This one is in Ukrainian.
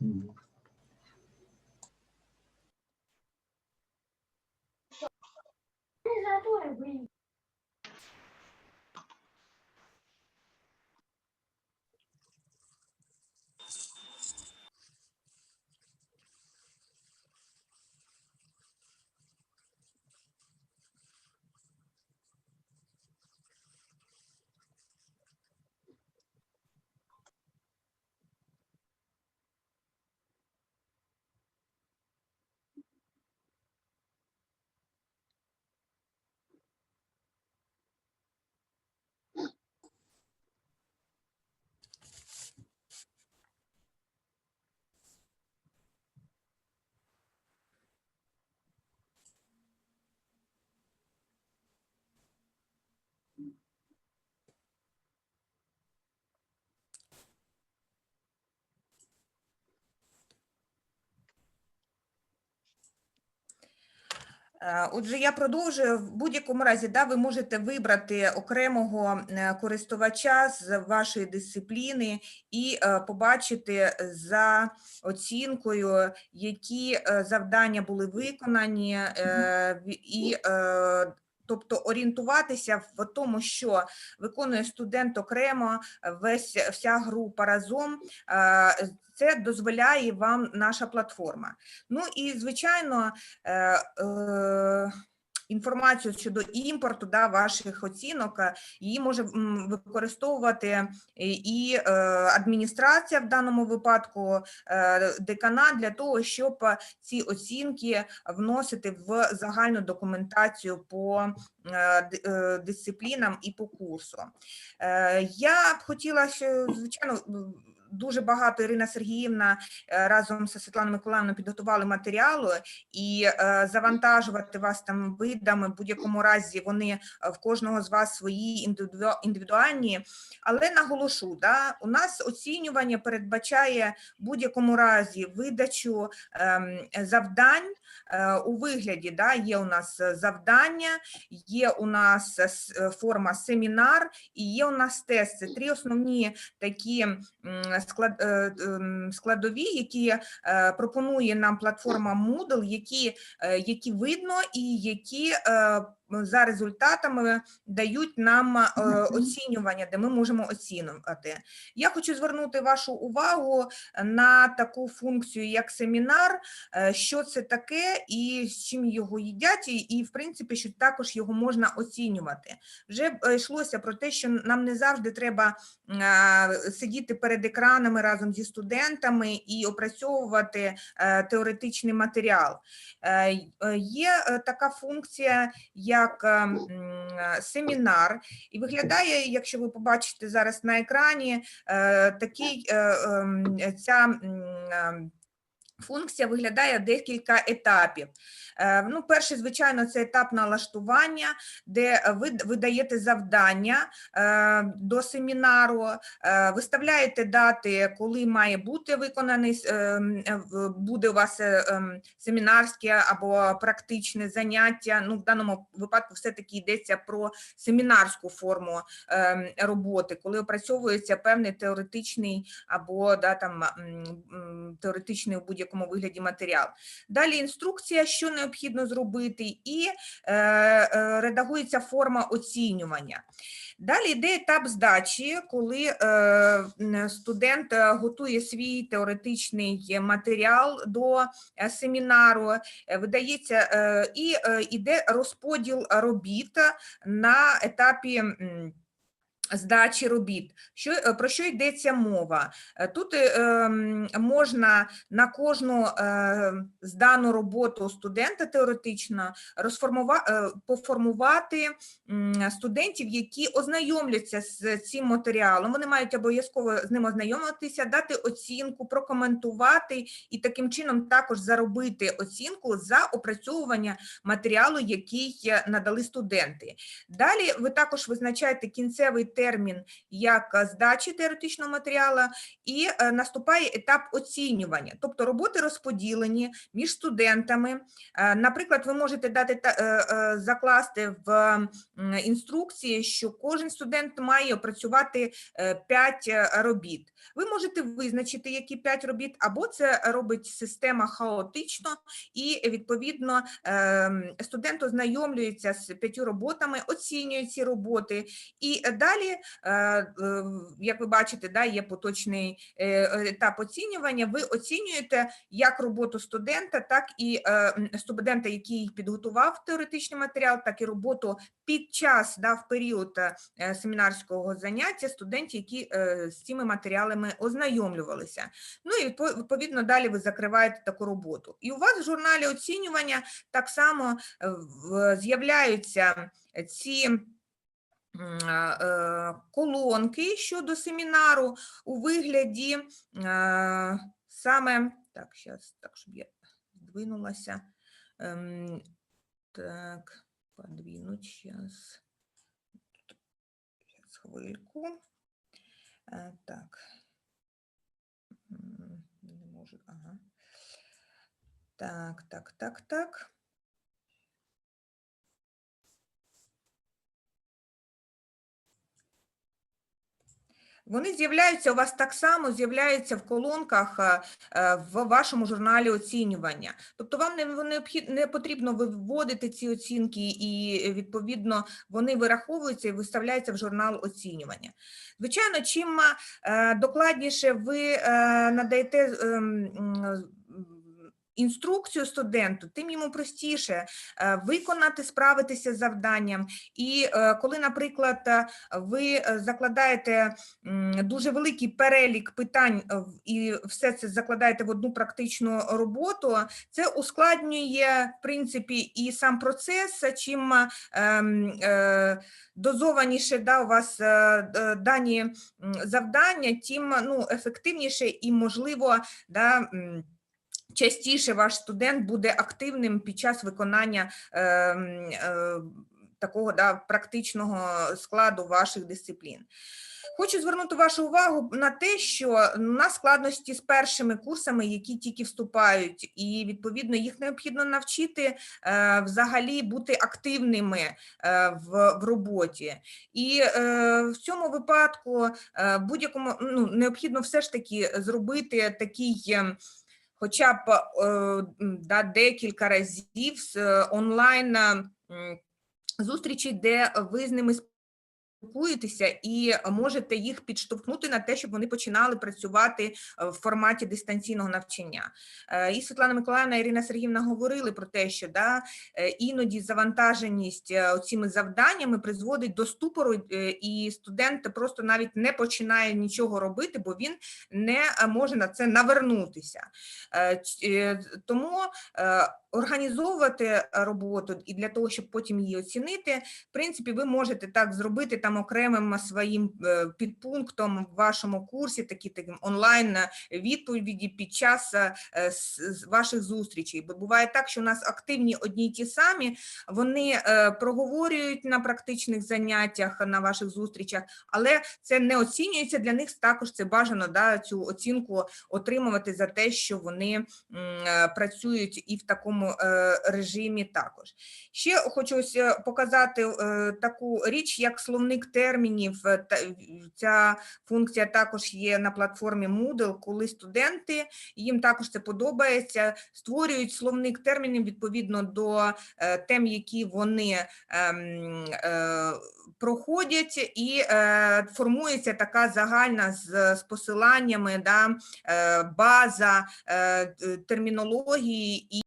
Мгм. Е, Отже, я продовжую. В будь-якому разі, да, ви можете вибрати окремого е, користувача з вашої дисципліни і е, побачити за оцінкою, які е, завдання були виконані, е, і е, тобто орієнтуватися в тому, що виконує студент окремо, весь вся група разом. е, Це дозволяє вам наша платформа. Ну і звичайно, е, е, інформацію щодо імпорту да, ваших оцінок, е, її може використовувати і- і е, адміністрація в даному випадку, е, деканат для того, щоб е, ці оцінки вносити в загальну документацію по е, е, дисциплінам і по курсу. Е, Я б хотіла, звичайно, дуже багато Ірина Сергіївна е, разом з Світланою Миколаївною підготували матеріалу і е, завантажувати вас там видами. В будь-якому разі вони е, в кожного з вас свої індивідуальні. Але наголошу, да, у нас оцінювання передбачає в будь-якому разі видачу ем, завдань у вигляді. Да, є у нас завдання, є у нас форма семінар і є у нас тест. Це три основні такі е, ем, складові, які е, пропонує нам платформа Moodle, які, е, які видно і які за результатами дають нам оцінювання, де ми можемо оцінювати. Я хочу звернути вашу увагу на таку функцію, як семінар, що це таке і з чим його їдять, і, в принципі, що також його можна оцінювати. Вже йшлося про те, що нам не завжди треба сидіти перед екранами разом зі студентами і опрацьовувати е, теоретичний матеріал. Е, е, Є така функція, як семінар, і виглядає, якщо ви побачите зараз на екрані, такий ем, ця м, е, Функція виглядає декілька етапів. Е, Ну, перший, звичайно, це етап налаштування, де ви д- ви даєте завдання е, до семінару, е, виставляєте дати, коли має бути виконаний буде у вас ем, семінарське або практичне заняття. Ну, в даному випадку все-таки йдеться про семінарську форму ем, роботи, коли опрацьовується певний теоретичний або да, там, теоретичний у будь-якому вигляді матеріал. Далі інструкція, що необхідно зробити, і е, е, редагується форма оцінювання. Далі йде етап здачі, коли е, студент е, готує свій теоретичний матеріал до е, семінару, видається е, і йде розподіл робіт на етапі. Здачі робіт, що е, про що йдеться мова? Е, Тут е, ем, можна на кожну е, здану роботу студента теоретично розформува, е, поформувати студентів, які ознайомляться з цим матеріалом. Вони мають обов'язково з ним ознайомитися, дати оцінку, прокоментувати і таким чином також заробити оцінку за опрацьовування матеріалу, який надали студенти. Далі ви також визначаєте кінцевий термін як е, здачі теоретичного матеріалу, і е, наступає етап оцінювання. Тобто роботи розподілені між студентами. Е, Наприклад, ви можете дати закласти в інструкції, що кожен студент має опрацювати 5 робіт. Ви можете визначити, які 5 робіт, або це робить система хаотично, і відповідно студент ознайомлюється з п'ятью роботами, оцінює ці роботи, і далі, е, е, як ви бачите, да, є поточний е, етап оцінювання. Ви оцінюєте як роботу студента, так і студента, який підготував теоретичний матеріал, так і роботу під час да, в період семінарського заняття студентів, які з цими матеріалами ознайомлювалися. Ну і відповідно далі ви закриваєте таку роботу. І у вас в журналі оцінювання так само з'являються ці. Е, Колонки щодо семінару у вигляді е, саме так, зараз так, щоб я здвинулася. Ем, Так, подвинуть зараз. Сейчас хвильку. Е, Так. Не можу, ага. Так, так, так, так. Вони з'являються у вас так само, з'являються в колонках е, е, в вашому журналі оцінювання. Тобто вам не, не потрібно виводити ці оцінки, і відповідно вони вираховуються і виставляються в журнал оцінювання. Звичайно, чим е, докладніше ви надаєте ем, інструкцію студенту, тим йому простіше е, виконати, справитися з завданням. І е, коли, наприклад, е, ви закладаєте дуже великий перелік питань і все це закладаєте в одну практичну роботу, це ускладнює в принципі і сам процес. Чим дозованіше да, у вас дані завдання, тим ну, ефективніше і можливо. Да, частіше ваш студент буде активним під час виконання е, е, такого да, практичного складу ваших дисциплін. Хочу звернути вашу увагу на те, що на складності з першими курсами, які тільки вступають, і відповідно їх необхідно навчити е, взагалі бути активними е, в, в роботі. І е, в цьому випадку е, будь-якому ну, необхідно все ж таки зробити такий. е, Хоча б е, да, декілька разів з е, онлайн зустрічі, де ви з ними спілкуєтеся і можете їх підштовхнути на те, щоб вони починали працювати е, в форматі дистанційного навчання. Е, І Світлана Миколаївна, і Ірина Сергіївна говорили про те, що да, е, іноді завантаженість цими завданнями призводить до ступору, і студент просто навіть не починає нічого робити, бо він не може на це навернутися. Тому організовувати роботу і для того, щоб потім її оцінити, в принципі, ви можете так зробити там окремим своїм е, підпунктом в вашому курсі, такі таким онлайн е, відповіді під час е, ваших зустрічей. Бо буває так, що у нас активні одні й ті самі, вони проговорюють на практичних заняттях, на ваших зустрічах, але це не оцінюється для них. Також це бажано да, цю оцінку отримувати за те, що вони працюють і в такому режимі також. Ще хочу показати таку річ, як словник термінів. Е, Ця функція також є на платформі Moodle, коли студенти, їм також це подобається, створюють словник термінів відповідно до е, тем, які вони ем, е, проходять, і формується така загальна з, посиланнями да, база термінології